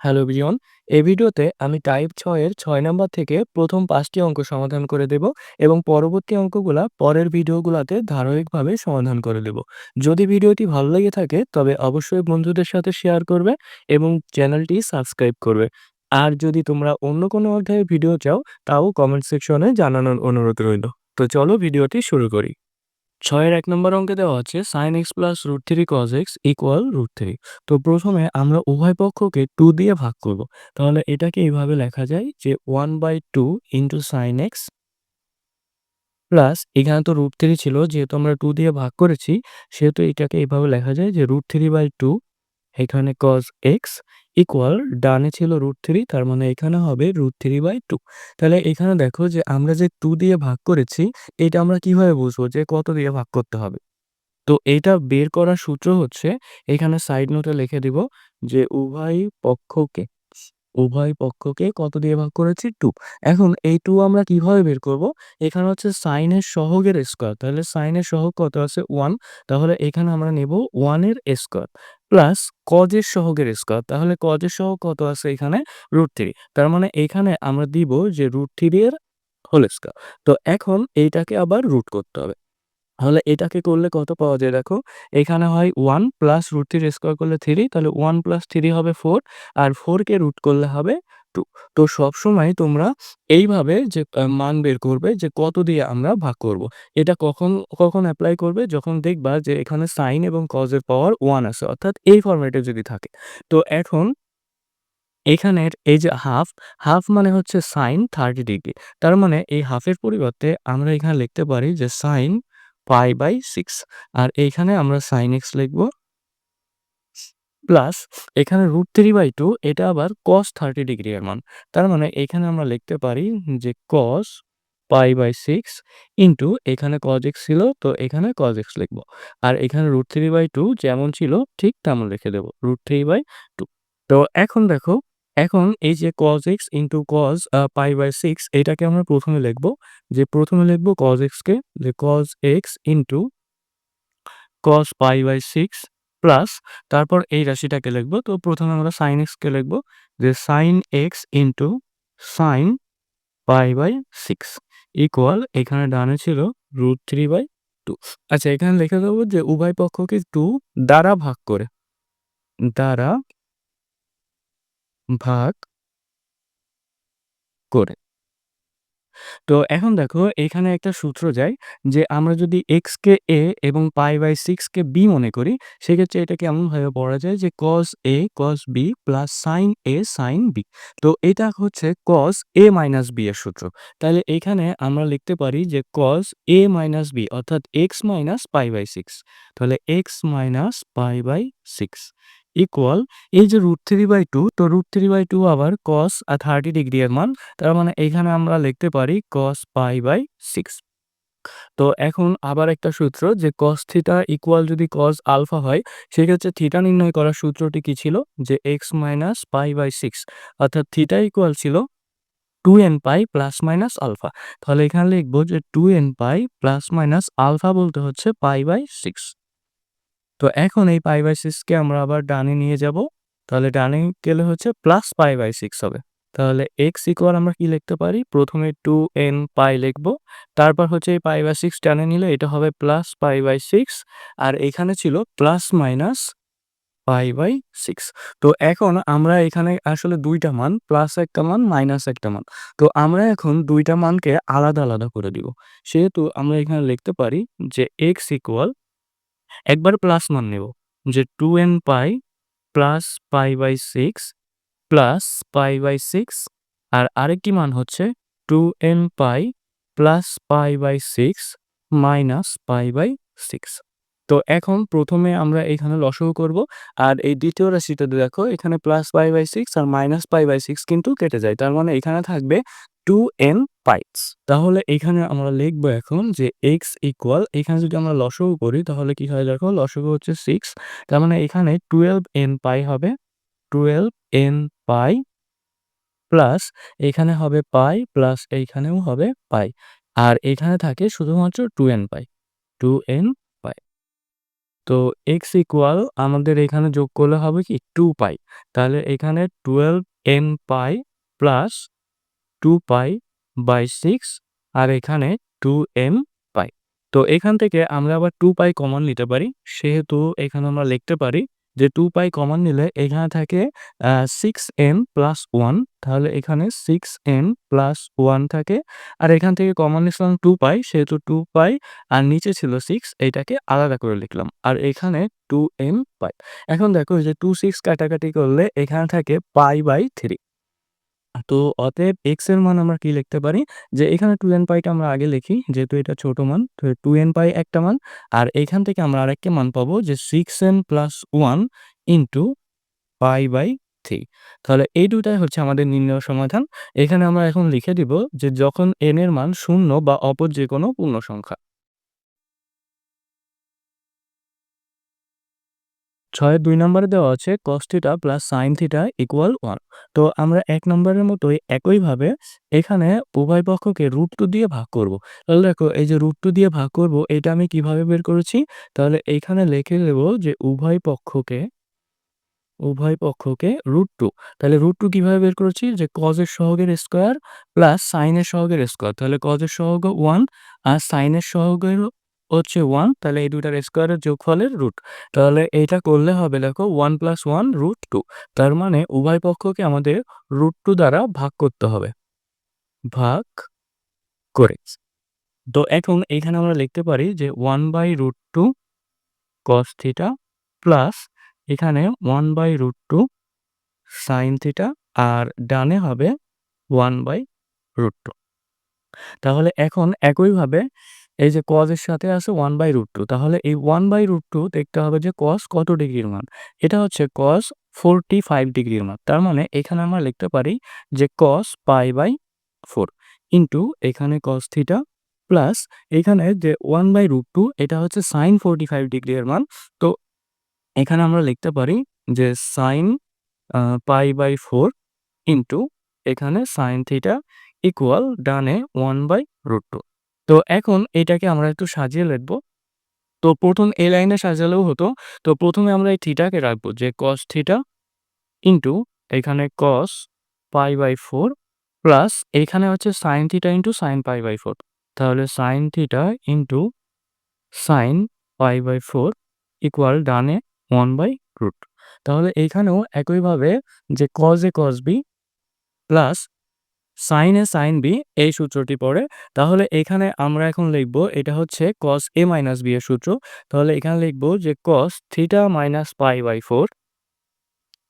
Hello বিজন এই ভিডিওতে আমি টাইপ ছয়ের ছয় নাম্বার থেকে প্রথম পাঁচটি অঙ্ক সমাধান করে দেব এবং পরবর্তী অঙ্কগুলা পরের ভিডিওগুলোতে ধারাবাহিকভাবে সমাধান করে দেব। যদি ভিডিওটি ভালো লেগে থাকে, তবে অবশ্যই বন্ধুদের সাথে শেয়ার করবে এবং চ্যানেলটি সাবস্ক্রাইব করবে। আর যদি তোমরা অন্য কোনো অধ্যায়ের ভিডিও চাও, তাও কমেন্ট সেকশনে জানানোর অনুরোধ রইল। তো চলো ভিডিওটি শুরু করি। ছয়ের এক নম্বর অঙ্কে দেওয়া আছে sine x plus root three cos x equal root three তো প্রথমে আমরা উভয় পক্ষকে টু দিয়ে ভাগ করব। তাহলে এটাকে এইভাবে লেখা যায় যে one by two into sine x plus এখানে তো রুট থ্রি ছিল, যেহেতু আমরা টু দিয়ে ভাগ করেছি, সেহেতু এটাকে এইভাবে লেখা যায় যে রুট থ্রি বাই টু এখানে কজ এক্স ইকুয়াল ডানে ছিল রুট থ্রি তার মানে এখানে হবে রুট থ্রি বাই টু তাহলে এখানে দেখো যে আমরা যে টু দিয়ে ভাগ করেছি, এটা আমরা কীভাবে বুঝব যে কত দিয়ে ভাগ করতে হবে? তো এটা বের করার সূত্র হচ্ছে, এখানে সাইড নোটে লিখে দিব যে উভয় পক্ষকে উভয় পক্ষকে কত দিয়ে ভাগ করেছি? টু এখন এই টু আমরা কীভাবে বের করব? এখানে হচ্ছে সাইনের সহগের স্কোয়ার তাহলে সাইনের সহগ কত আছে? ওয়ান তাহলে এখানে আমরা নেব ওয়ানের স্কোয়ার প্লাস কজের সহগের স্কোয়ার তাহলে কজের সহগ কত আছে এখানে? রুট থ্রি তার মানে এখানে আমরা দিব যে রুট থ্রি এর হোল স্কোয়ার তো এখন এইটাকে আবার রুট করতে হবে। তাহলে এটাকে করলে কত পাওয়া যায় দেখো? এখানে হয় one plus root three square করলে থ্রি তাহলে ওয়ান প্লাস থ্রি হবে ফোর আর ফোরকে রুট করলে হবে টু তো সবসময় তোমরা এইভাবে যে মান বের করবে যে, কত দিয়ে আমরা ভাগ করব। এটা কখন কখন অ্যাপ্লাই করবে? যখন দেখবা যে, এখানে সাইন এবং কজের পাওয়ার ওয়ান আছে, অর্থাৎ এই ফর্মেটে যদি থাকে। তো এখন এখানের এই যে হাফ হাফ মানে হচ্ছে সাইন থার্টি ডিগ্রি তার মানে এই হাফের পরিবর্তে আমরা এখানে লিখতে পারি যে সাইন পাই বাই সিক্স আর এইখানে আমরা সাইন এক্স লিখব। প্লাস এখানে রুট থ্রি বাই টু এটা আবার কস থার্টি ডিগ্রি এর মান। তার মানে এখানে আমরা লিখতে পারি যে cos pi by six into এখানে কজ এক্স ছিল, তো এখানে কজ এক্স লিখব। আর এখানে রুট থ্রি বাই টু যেমন ছিল, ঠিক তেমন লিখে দেবো রুট থ্রি বাই টু তো এখন দেখো, এখন এই যে cos x into cos pi by six এটাকে আমরা প্রথমে লিখব, যে প্রথমে লিখব কজ এক্সকে যে cos x into cos pi by six plus তারপর এই রাশিটাকে লিখব। তো প্রথমে আমরা সাইন এক্সকে লিখব, যে sine x into sine pi by six equal এখানে ডানে ছিল রুট থ্রি বাই টু আচ্ছা এখানে লিখে দেবো যে উভয় পক্ষকে টু দ্বারা ভাগ করে, দ্বারা ভাগ করে। তো এখন দেখো, এখানে একটা সূত্র যায় যে আমরা যদি এক্স কে এ এবং পাই বাই সিক্স কে বি মনে করি, সেক্ষেত্রে এটা কেমনভাবে পড়া যায় যে cos A cos B plus sine A sine B তো এটা হচ্ছে কস এ মাইনাস বি এর সূত্র। তাহলে এখানে আমরা লিখতে পারি যে কস এ মাইনাস বি অর্থাৎ x minus pi by six তাহলে x minus pi by six equal এই যে রুট থ্রি বাই টু তো রুট থ্রি বাই টু আবার কস আর থার্টি ডিগ্রি এর মান, তার মানে এখানে আমরা লিখতে পারি কস পাই বাই সিক্স তো এখন আবার একটা সূত্র যে কস থিটা ইকুয়াল যদি কস আলফা হয়, সেক্ষেত্রে থিটা নির্ণয় করার সূত্রটি কি ছিল? যে x minus pi by six অর্থাৎ থিটা ইকুয়াল ছিল two n pi plus minus alpha তাহলে এখানে লিখব যে two n pi plus minus alpha বলতে হচ্ছে পাই বাই সিক্স তো এখন এই পাই বাই সিক্সকে আমরা আবার ডানে নিয়ে যাব। তাহলে ডানে গেলে হচ্ছে প্লাস পাই বাই সিক্স হবে। তাহলে এক্স ইকুয়াল আমরা কি লিখতে পারি? প্রথমে টু এন পাই লিখব। তারপর হচ্ছে এই পাই বাই সিক্স ডানে নিলে এটা হবে প্লাস পাই বাই সিক্স আর এখানে ছিল plus minus pi by six তো এখন আমরা এখানে আসলে দুইটা মান প্লাস একটা মান মাইনাস একটা মান। তো আমরা এখন দুইটা মানকে আলাদা আলাদা করে দিব। সেহেতু আমরা এখানে লিখতে পারি যে এক্স ইকুয়াল একবার প্লাস মান নেব। যে two n pi plus pi by six plus pi by six আর আরেকটি মান হচ্ছে two n pi plus pi by six minus pi by six তো এখন প্রথমে আমরা এখানে লসও করব আর এই দ্বিতীয় রাশিটা দেখো এখানে প্লাস পাই বাই সিক্স আর মাইনাস পাই বাই সিক্স কিন্তু কেটে যায়। তার মানে এখানে থাকবে টু এন পাইটস তাহলে এখানে আমরা লিখব এখন যে এক্স ইকুয়াল এখানে যদি আমরা লসগু করি, তাহলে কি হয় দেখো? লসগু হচ্ছে সিক্স তার মানে এখানে টুয়েলভ এন পাই হবে টুয়েলভ এন পাই প্লাস এখানে হবে পাই প্লাস এইখানেও হবে পাই আর এখানে থাকে শুধুমাত্র two n pi two n pi তো এক্স ইকুয়াল আমাদের এখানে যোগ করলে হবে কি? 2 পাই। তাহলে এখানে twelve n pi plus two pi by 6 আর এখানে 2 m পাই। তো এখান থেকে আমরা আবার 2 পাই কমন নিতে পারি। সেহেতু এখানে আমরা লিখতে পারি যে 2 পাই কমন নিলে এখানে থাকে আ 6m প্লাস 1 তাহলে এখানে 6m প্লাস 1 থাকে। আর এখান থেকে কমন নিছিলাম 2 পাই সেহেতু 2 পাই আর নিচে ছিল 6 এইটাকে আলাদা করে লিখলাম। আর এখানে 2m পাই। এখন দেখো যে 2, 6 কাটাকাটি করলে এখানে থাকে পাই বাই 3। তো অতএব x এর মান আমরা কি লিখতে পারি? যে এখানে 2n পাইটা আমরা আগে লিখি, যেহেতু এটা ছোট মান। তো 2n পাই একটা মান। আর এখান থেকে আমরা আরেকটা মান পাবো, যে six n plus 1 into pi by three তাহলে এই দুটাই হচ্ছে আমাদের নির্ণয় সমাধান। এখানে আমরা এখন লিখে দিব যে যখন n এর মান শূন্য বা অপর যে কোনো পূর্ণ সংখ্যা। ৬ এর ২ নম্বরে দেওয়া আছে cos theta plus sin θ equal one তো আমরা এক নম্বরের মতোই একইভাবে এখানে উভয় পক্ষকে রুট টু দিয়ে ভাগ করব। তাহলে দেখো, এই যে রুট টু দিয়ে ভাগ করব, এটা আমি কীভাবে বের করেছি? তাহলে এইখানে লিখে দেব যে উভয় পক্ষকে উভয় পক্ষকে রুট টু তাহলে রুট টু কীভাবে বের করেছি? যে কজের সহগের স্কয়ার প্লাস সাইনের সহগের স্কয়ার তাহলে কজের সহগ 1 আর সাইনের সহগের হচ্ছে ওয়ান তাহলে এই দুটার স্কয়ারের যোগফলের রুট। তাহলে এইটা করলে হবে দেখো ওয়ান প্লাস 1 √2 তার মানে উভয় পক্ষকে আমাদের রুট টু দ্বারা ভাগ করতে হবে। ভাগ করে। তো এখন এইখানে আমরা লিখতে পারি যে 1/√2 cos θ প্লাস এখানে one by root two sine theta আর ডানে হবে 1/√2 তাহলে এখন একইভাবে এই যে কজের সাথে আছে ওয়ান বাই রুট টু তাহলে এই ওয়ান বাই রুট টু দেখতে হবে যে কস কত ডিগ্রির মান? এটা হচ্ছে কস ফোরটি ফাইভ ডিগ্রির মান। তার মানে এখানে আমরা লিখতে পারি যে cos pi by four into এখানে কস থিটা প্লাস এখানে যে ওয়ান বাই রুট টু এটা হচ্ছে সাইন ফোরটি ফাইভ ডিগ্রির মান। তো এখানে আমরা লিখতে পারি যে sine pi by four into এখানে সাইন থিটা ইকুয়াল ডানে ওয়ান বাই রুট টু তো এখন এটাকে আমরা একটু সাজিয়ে লিখব। তো প্রথম এ লাইনে সাজালেও হতো। তো প্রথমে আমরা এই থিটাকে রাখব যে কস থিটা ইন্টু এখানে cos pi by four plus এখানে হচ্ছে sine theta into sine pi by four. তাহলে sine theta into sine pi by four equal ডানে ওয়ান বাই রুট তাহলে এইখানেও একইভাবে যে cos A cos B plus sine A sine B এই সূত্রটি পড়ে। তাহলে এখানে আমরা এখন লিখব এটা হচ্ছে কস এ মাইনাস বি এর সূত্র। তাহলে এখানে লিখব যে cos theta minus pi by four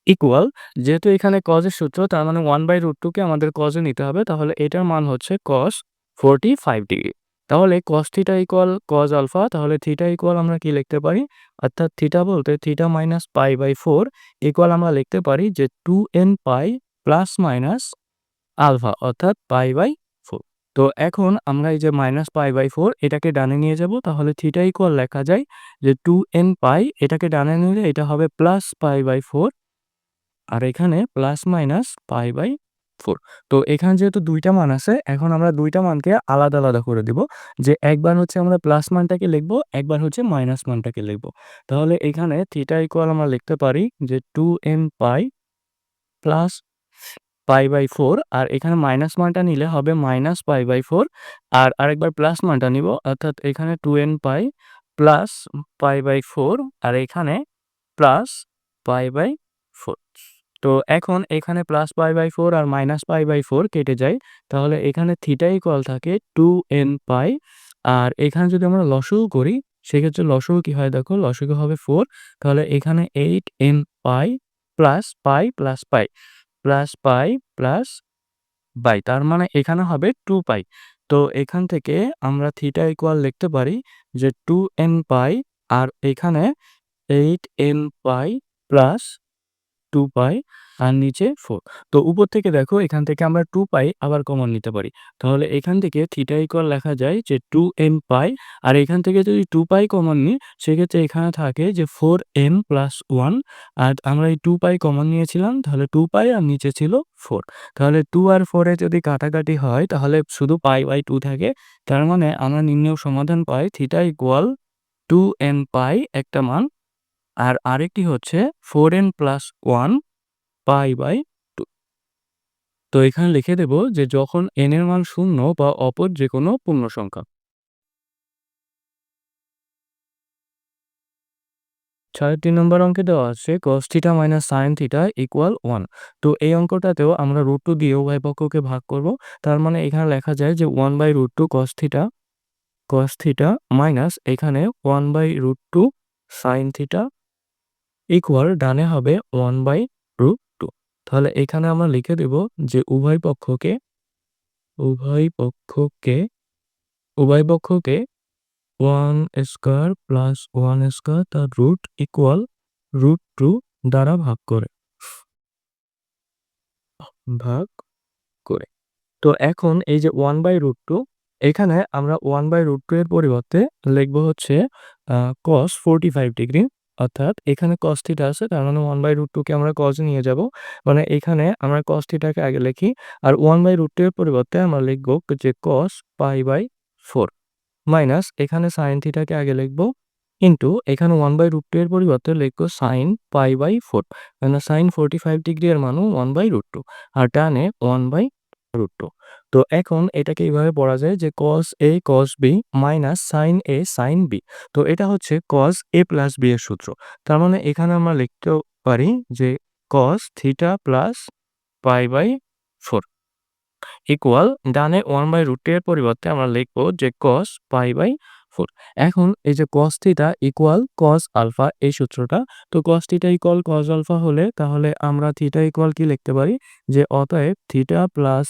equal যেহেতু এখানে কজের সূত্র, তার মানে ওয়ান বাই রুট টুকে আমাদের কজে নিতে হবে। তাহলে এটার মান হচ্ছে কস ফোরটি ফাইভ ডিগ্রি তাহলে cos theta equal cos alpha তাহলে থিটা ইকুয়াল আমরা কি লিখতে পারি? অর্থাৎ থিটা বলতে theta minus pi by four equal আমরা লিখতে পারি যে two n pi plus minus alpha অর্থাৎ পাই বাই ফোর। তো এখন আমরা এই যে মাইনাস পাই বাই ফোর, এটাকে ডানে নিয়ে যাব, তাহলে থিটা ইকুয়াল লেখা যায় যে টু এন পাই, এটাকে ডানে নিলে এটা হবে প্লাস পাই বাই ফোর, আর এখানে plus minus pi by four. তো এখানে যেহেতু দুইটা মান আছে, এখন আমরা দুইটা মানকে আলাদা আলাদা করে দিব, যে একবার হচ্ছে আমরা প্লাস মানটাকে লিখব, একবার হচ্ছে মাইনাস মানটাকে লিখব। তাহলে এখানে থিটা ইকুয়াল আমরা লিখতে পারি যে two m pi plus pi by four, আর এখানে মাইনাস মানটা নিলে হবে মাইনাস পাই বাই ফোর, আর আরেকবার প্লাস মানটা নিব, অর্থাৎ এখানে two n pi plus pi by four, আর এখানে প্লাস পাই বাই ফোর। তো এখন এখানে প্লাস পাই বাই ফোর আর মাইনাস পাই বাই ফোর কেটে যায়, তাহলে এখানে থিটাই কল থাকে টু এন পাই, আর এখানে যদি আমরা লসও করি, সেক্ষেত্রে লসও কি হয় দেখো, লসও হবে ফোর তাহলে এখানে eight n pi plus pi plus pi. Plus pi plus by তার মানে এখানে হবে টু পাই তো এখান থেকে আমরা থিটা ইকুয়াল লিখতে পারি যে টু এন পাই আর এখানে eight n pi plus two pi আর নিচে ফোর তো উপর থেকে দেখো, এখান থেকে আমরা টু পাই আবার কমন নিতে পারি। তাহলে এখান থেকে থিটা ইকুয়াল লেখা যায় যে টু এম পাই। আর এখান থেকে যদি টু পাই কমন নিই, সেক্ষেত্রে এখানে থাকে যে ফোর এম প্লাস ওয়ান আর আমরা এই টু পাই কমন নিয়েছিলাম, তাহলে টু পাই আর নিচে ছিল ফোর তাহলে টু আর ফোরে যদি কাটাকাটি হয়, তাহলে শুধু পাই বাই টু থাকে। তার মানে আমরা নিম্নেও সমাধান পাই। Theta equal two m pi একটা মান আর আরেকটি হচ্ছে four n plus one pi by two তো এখানে লিখে দেব যে যখন এন এর মান শূন্য বা অপর যে কোনো পূর্ণ সংখ্যা। ছয় তিন নম্বর অঙ্কে দেওয়া আছে cos theta minus sine theta equal one তো এই অঙ্কটাতেও আমরা রুট টু দিয়ে উভয় পক্ষকে ভাগ করব। তার মানে এখানে লেখা যায় যে one by root two cos theta cos theta minus এখানে one by root two sine theta equal ডানে হবে ওয়ান বাই রুট টু তাহলে এখানে আমরা লিখে দেব যে উভয় পক্ষকে উভয় পক্ষকে উভয় পক্ষকে one square plus one square তার রুট ইকুয়াল রুট টু দ্বারা ভাগ করে ভাগ করে। তো এখন এই যে ওয়ান বাই রুট টু এখানে আমরা ওয়ান বাই রুট টু এর পরিবর্তে লিখব হচ্ছে কস ফোরটি ফাইভ ডিগ্রি অর্থাৎ এখানে কস থিটা আছে, তার মানে ওয়ান বাই রুট টুকে আমরা কস নিয়ে যাব। মানে এখানে আমরা কস থিটাকে আগে লিখি, আর ওয়ান বাই রুট এর পরিবর্তে আমরা লিখব যে cos pi by four minus এখানে সাইন থিটাকে আগে লিখব কিন্তু এখানে ওয়ান বাই রুট টু এর পরিবর্তে লিখব সাইন পাই বাই ফোর মানে সাইন ফোরটি ফাইভ ডিগ্রি এর মানও ওয়ান বাই রুট টু আর টানে ওয়ান বাই রুট টু তো এখন এটাকে এইভাবে পড়া যায় যে cos A cos B minus sine A sine B তো এটা হচ্ছে কস এ প্লাস বি এর সূত্র। তার মানে এখানে আমরা লিখতে পারি যে cos theta plus pi by four equal ডানে ওয়ান বাই রুট এর পরিবর্তে আমরা লিখব যে কস পাই বাই ফোর এখন এই যে cos theta equal cos alpha এই সূত্রটা, তো cos theta equal cos alpha হলে তাহলে আমরা থিটা ইকুয়াল কি লিখতে পারি? যে অতএব theta plus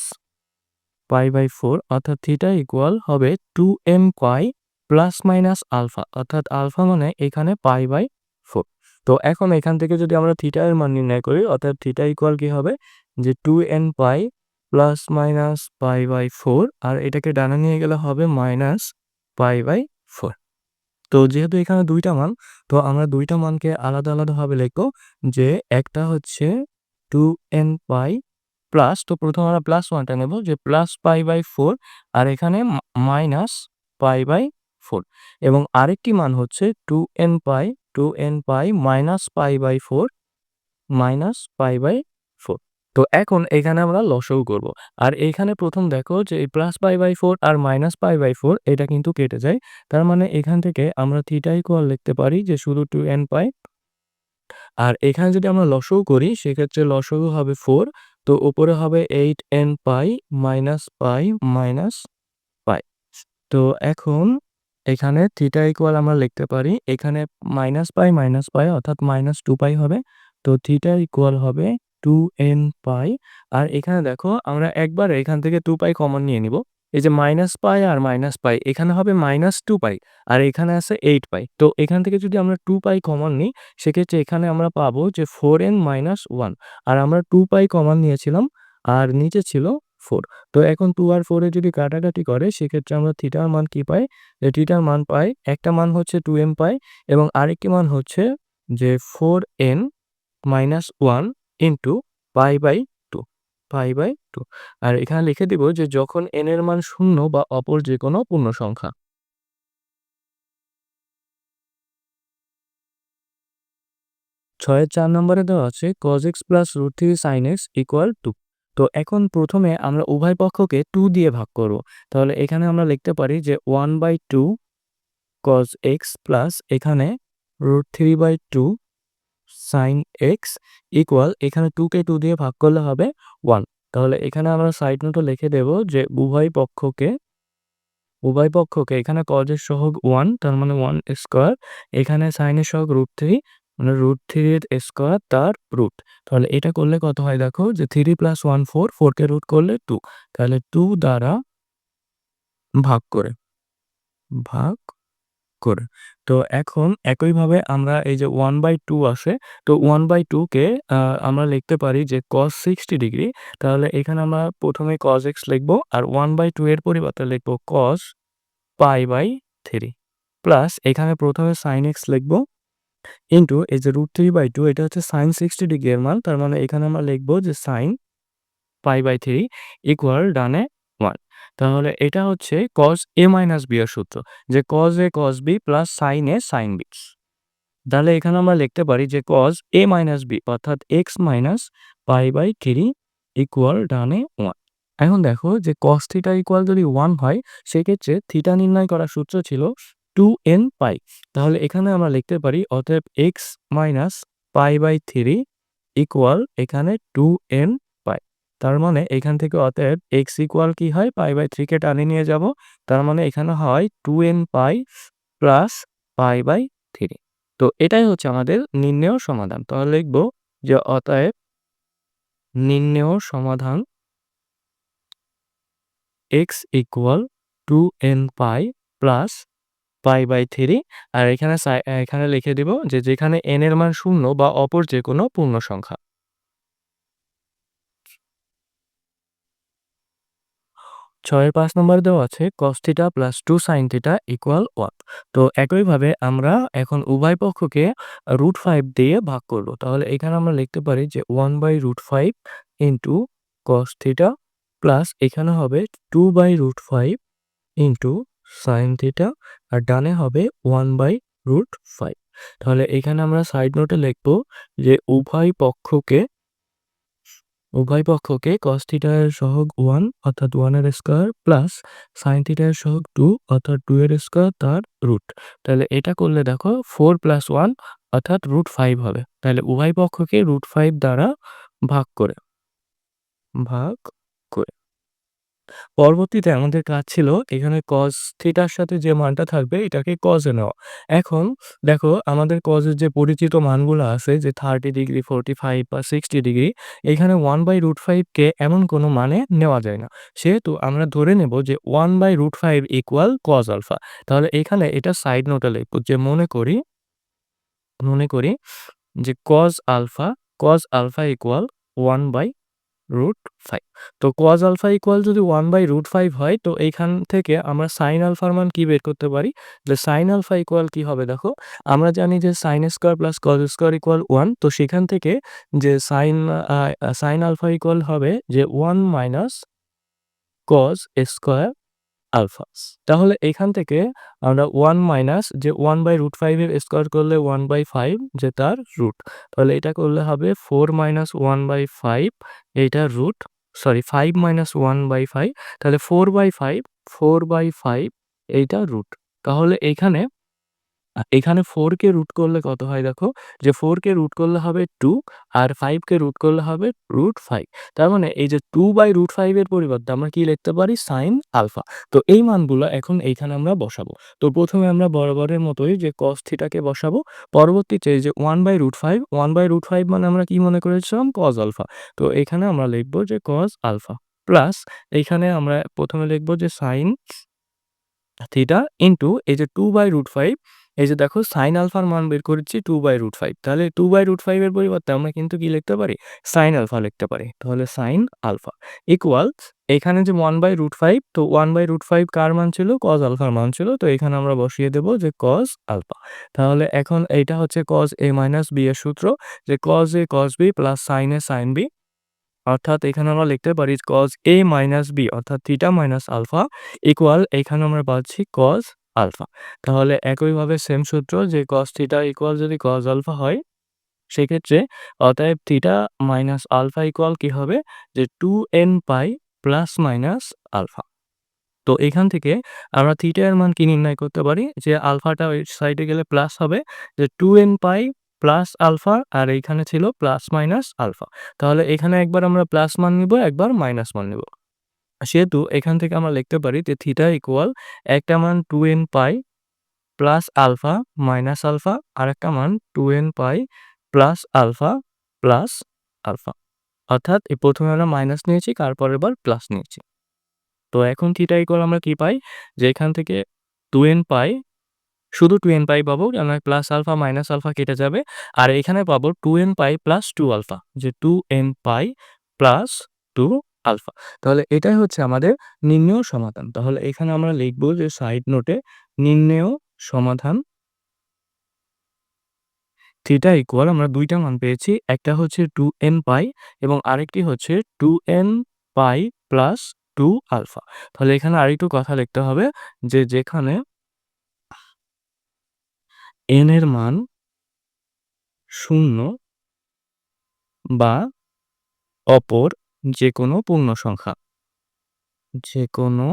pi by four অর্থাৎ থিটা ইকুয়াল হবে two m pi plus minus alpha, অর্থাৎ আলফা মানে এখানে পাই বাই ফোর। তো এখন এখান থেকে যদি আমরা থিটা এর মান নির্ণয় করি, অর্থাৎ থিটা ইকুয়াল কি হবে? যে two n pi plus minus pi by four, আর এটাকে ডানা নিয়ে গেলে হবে মাইনাস পাই বাই ফোর। তো যেহেতু এখানে দুইটা মান, তো আমরা দুইটা মানকে আলাদা আলাদাভাবে লিখব যে একটা হচ্ছে টু এন পাই প্লাস তো প্রথম আমরা প্লাস ওয়ানটা নেব যে প্লাস পাই বাই ফোর আর এখানে মাইনাস পাই বাই ফোর এবং আরেকটি মান হচ্ছে two n pi two n pi minus pi by four minus pi by four তো এখন এখানে আমরা লসও করব। আর এখানে প্রথম দেখো যে এই প্লাস পাই বাই ফোর আর মাইনাস পাই বাই ফোর এটা কিন্তু কেটে যায়। তার মানে এখান থেকে আমরা থিটা ইকুয়াল লিখতে পারি যে শুধু টু এন পাই আর এখানে যদি আমরা লসও করি, সেক্ষেত্রে লসও হবে ফোর তো উপরে হবে eight n pi minus pi minus pi তো এখন এখানে থিটা ইকুয়াল আমরা লিখতে পারি, এখানে মাইনাস পাই মাইনাস পাই অর্থাৎ মাইনাস টু পাই হবে। তো থিটা ইকুয়াল হবে টু এন পাই আর এখানে দেখো আমরা একবার এখান থেকে টু পাই কমন নিয়ে নিব। এই যে মাইনাস পাই আর মাইনাস পাই, এখানে হবে মাইনাস টু পাই আর এখানে আছে এইট পাই। তো এখান থেকে যদি আমরা টু পাই কমন নিই, সেক্ষেত্রে এখানে আমরা পাবো যে ফোর এন মাইনাস ওয়ান আর আমরা টু পাই কমন নিয়েছিলাম আর নিচে ছিল ফোর তো এখন টু আর ফোরে যদি কাটাকাটি করে, সেক্ষেত্রে আমরা থিটার মান কি পাই? যে থিটার মান পাই, একটা মান হচ্ছে টু এম পাই এবং আরেকটি মান হচ্ছে যে four n minus one into pi by pi by two. আর এখানে লিখে দিব যে যখন এন এর মান শূন্য বা অপর যে কোনো পূর্ণ সংখ্যা। ছয়ের চার নম্বরে দেওয়া আছে cos x plus root three sine x equal two তো এখন প্রথমে আমরা উভয় পক্ষকে টু দিয়ে ভাগ করব। তাহলে এখানে আমরা লিখতে পারি যে one by two cos x plus এখানে root three by two sine x equal এখানে টুকে টু দিয়ে ভাগ করলে হবে ওয়ান তাহলে এখানে আমরা সাইড নোটও লিখে দেব যে উভয় পক্ষকে উভয় পক্ষকে এখানে কজের সহগ ওয়ান তার মানে ওয়ান স্কোয়ার এখানে সাইনের সহগ রুট থ্রি মানে রুট থ্রির স্কোয়ার তার রুট তাহলে এটা করলে কত হয় দেখো যে থ্রি প্লাস ওয়ান ফোর ফোরকে রুট করলে টু তাহলে টু দ্বারা ভাগ করে, ভাগ করে। তো এখন একইভাবে আমরা এই যে ওয়ান বাই টু আসে তো ওয়ান বাই টুকে আমরা লিখতে পারি যে কস সিক্সটি ডিগ্রি তাহলে এখানে আমরা প্রথমে কস এক্স লিখব আর ওয়ান বাই টু এর পরিবর্তে লিখব cos pi by three plus এখানে প্রথমে সাইন এক্স লিখব ইন্টু এই যে রুট থ্রি বাই টু এটা হচ্ছে সাইন সিক্সটি ডিগ্রি এর মান, তার মানে এখানে আমরা লিখব যে sine pi by three equal ডানে তাহলে এটা হচ্ছে কজ এ মাইনাস বি এর সূত্র, যে cos A cos B plus sine A sine b তাহলে এখানে আমরা লিখতে পারি যে কজ এ মাইনাস বি অর্থাৎ x minus pi by three equal ডানে ওয়ান এখন দেখো যে cos থিটা ইকুয়াল যদি ওয়ান হয়, সেক্ষেত্রে থিটা নির্ণয় করার সূত্র ছিল টু এন পাই তাহলে এখানে আমরা লিখতে পারি অতএব x minus pi by three equal এখানে টু এন তার মানে এখান থেকে অতএব এক্স ইকুয়াল কি হয়? পাই বাই থ্রিকে টানে নিয়ে যাব। তার মানে এখানে হয় two n pi plus pi by three তো এটাই হচ্ছে আমাদের নির্ণেয় সমাধান। তাহলে লিখব যে অতএব নির্ণেয় সমাধান x equal two n pi plus pi by three আর এখানে এখানে লিখে দিব যে যেখানে এন এর মান শূন্য বা অপর যে কোনো পূর্ণ সংখ্যা ছয়ের পাঁচ নম্বর দেওয়া আছে cos theta plus two sine theta equal one তো একইভাবে আমরা এখন উভয় পক্ষকে রুট ফাইভ দিয়ে ভাগ করব। তাহলে এখানে আমরা লিখতে পারি যে one by root five into cos theta plus এখানে হবে two by root five into sine theta আর ডানে হবে ওয়ান বাই রুট ফাইভ তাহলে এখানে আমরা সাইড নোটে লিখব যে উভয় পক্ষকে উভয় পক্ষকে কস থিটার সহগ ওয়ান অর্থাৎ 1 এর স্কয়ার প্লাস সাইন থিটার সহগ টু অর্থাৎ টু এর স্কোয়ার তার রুট তাহলে এটা করলে দেখো ফোর প্লাস ওয়ান অর্থাৎ রুট ফাইভ হবে। তাহলে উভয় পক্ষকে রুট ফাইভ দ্বারা ভাগ করে। ভাগ পরবর্তীতে আমাদের কাজ ছিল এখানে কজ থিটার সাথে যে মানটা থাকবে এটাকে কজে নেওয়া। এখন দেখো আমাদের কজের যে পরিচিত মানগুলো আছে যে 30 ডিগ্রি, 45 বা 60 ডিগ্রি এখানে ওয়ান বাই রুট ফাইভকে এমন কোনো মানে নেওয়া যায় না। সেহেতু আমরা ধরে নেব যে 1/√5 ইকুয়াল কজ আলফা। তাহলে এখানে এটা সাইড নোটে লিখব যে মনে করি মনে করি যে cos alpha cos alpha equal 1/√5 root five তো কোয়াজ আলফা ইকুয়াল যদি ওয়ান বাই রুট ফাইভ হয়, তো এইখান থেকে আমরা সাইন আলফার মান কি বের করতে পারি? যে সাইন আলফা ইকুয়াল কি হবে দেখো? আমরা জানি যে sine square plus cos square equal one তো সেখান থেকে যে সাইন সাইন আলফা ইকুয়াল হবে যে one minus cos square alpha তাহলে এখান থেকে আমরা ওয়ান মাইনাস যে ওয়ান বাই রুট ফাইভের স্কোয়ার করলে ওয়ান বাই ফাইভ যে তার রুট তাহলে এটা করলে হবে four minus one by five এইটার root sorry five minus one by five তাহলে four by five four by five এইটা রুট তাহলে এখানে এখানে ফোর কে রুট করলে কত হয় দেখো? যে ফোর কে রুট করলে হবে টু আর ফাইভ কে রুট করলে হবে রুট ফাইভ তার মানে এই যে টু বাই রুট ফাইভ এর পরিবর্তে আমরা কি লিখতে পারি? সাইন আলফা তো এই মানগুলো এখন এইখানে আমরা বসাবো। তো প্রথমে আমরা বরাবরের মতোই যে কস থিটাকে বসাবো, পরবর্তীতে যে one by root five one by root five মানে আমরা কি মনে করেছিলাম? কজ আলফা তো এখানে আমরা লিখব যে কজ আলফা প্লাস এইখানে আমরা প্রথমে লিখব যে সাইন থিটা ইন্টু এই যে টু বাই রুট ফাইভ এই যে দেখো সাইন আলফার মান বের করেছি টু বাই রুট ফাইভ তাহলে টু বাই রুট ফাইভের পরিবর্তে আমরা কিন্তু কি লিখতে পারি? সাইন আলফা লিখতে পারি। তাহলে সাইন আলফা ইকুয়াল এখানে যে ওয়ান বাই রুট ফাইভ তো ওয়ান বাই রুট ফাইভ কার মান ছিল? কজ আলফার মান ছিল। তো এখানে আমরা বসিয়ে দেব যে কজ আলফা তাহলে এখন এইটা হচ্ছে কজ এ মাইনাস বি এর সূত্র, যে cos A cos B plus sine A sine B অর্থাৎ এখানে আমরা লিখতে পারি কজ এ মাইনাস বি অর্থাৎ থিটা মাইনাস আলফা ইকুয়াল এখানে আমরা পাচ্ছি কজ আলফা। তাহলে একইভাবে সেম সূত্র যে কস থিটা ইকুয়াল যদি কস আলফা হয়, সেক্ষেত্রে অতএব থিটা মাইনাস আলফা ইকুয়াল কি হবে? যে two n pi plus minus alpha তো এখান থেকে আমরা থিটা এর মান কি নির্ণয় করতে পারি? যে আলফাটা ওই সাইডে গেলে প্লাস হবে, যে two n pi plus alpha আর এইখানে ছিল প্লাস মাইনাস আলফা তাহলে এখানে একবার আমরা প্লাস মান নিব, একবার মাইনাস মান নিব। সেহেতু এখান থেকে আমরা লিখতে পারি যে থিটা ইকুয়াল একটা মান two n pi plus alpha minus alpha আর একটা মান two n pi plus alpha plus alpha অর্থাৎ এই প্রথমে আমরা মাইনাস নিয়েছি, তারপরের বার প্লাস নিয়েছি। তো এখন থিটা ইকুয়াল আমরা কি পাই? যে এখান থেকে টু এন পাই, শুধু টু এন পাই পাবো কেন প্লাস আলফা মাইনাস আলফা কেটে যাবে। আর এখানে পাবো two n pi plus two alpha যে two n pi plus two alpha. তাহলে এটাই হচ্ছে আমাদের নির্ণেয় সমাধান। তাহলে এখানে আমরা লিখব যে সাইড নোটে নির্ণেয় সমাধান থিটা ইকুয়াল আমরা দুইটা মান পেয়েছি। একটা হচ্ছে টু এন পাই এবং আরেকটি হচ্ছে two n pi plus two alpha. তাহলে এখানে আরেকটু কথা লিখতে হবে যে যেখানে n এর মান শূন্য বা অপর যেকোনো পূর্ণ সংখ্যা। যে কোনো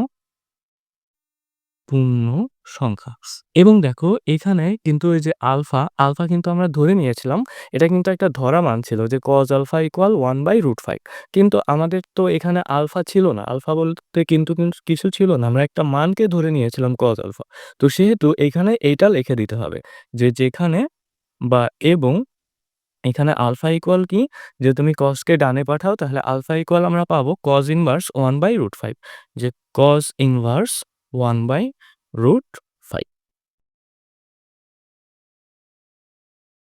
পূর্ণ সংখ্যা এবং দেখো এখানে কিন্তু এই যে আলফা, আলফা কিন্তু আমরা ধরে নিয়েছিলাম। এটা কিন্তু একটা ধরা মান ছিল যে কজ আলফা ইকুয়াল 1/√5 কিন্তু আমাদের তো এখানে আলফা ছিল না। আলফা বলতে কিন্তু কিছু ছিল না। আমরা একটা মানকে ধরে নিয়েছিলাম কজ আলফা। তো সেহেতু এখানে এইটা লিখে দিতে হবে যে যেখানে বা এবং এখানে আলফা ইকুয়াল কি? যে তুমি কসকে ডানে পাঠাও, তাহলে আলফা ইকুয়াল আমরা পাবো কজ ইনভার্স 1/√5 যে কজ ইনভার্স 1/√5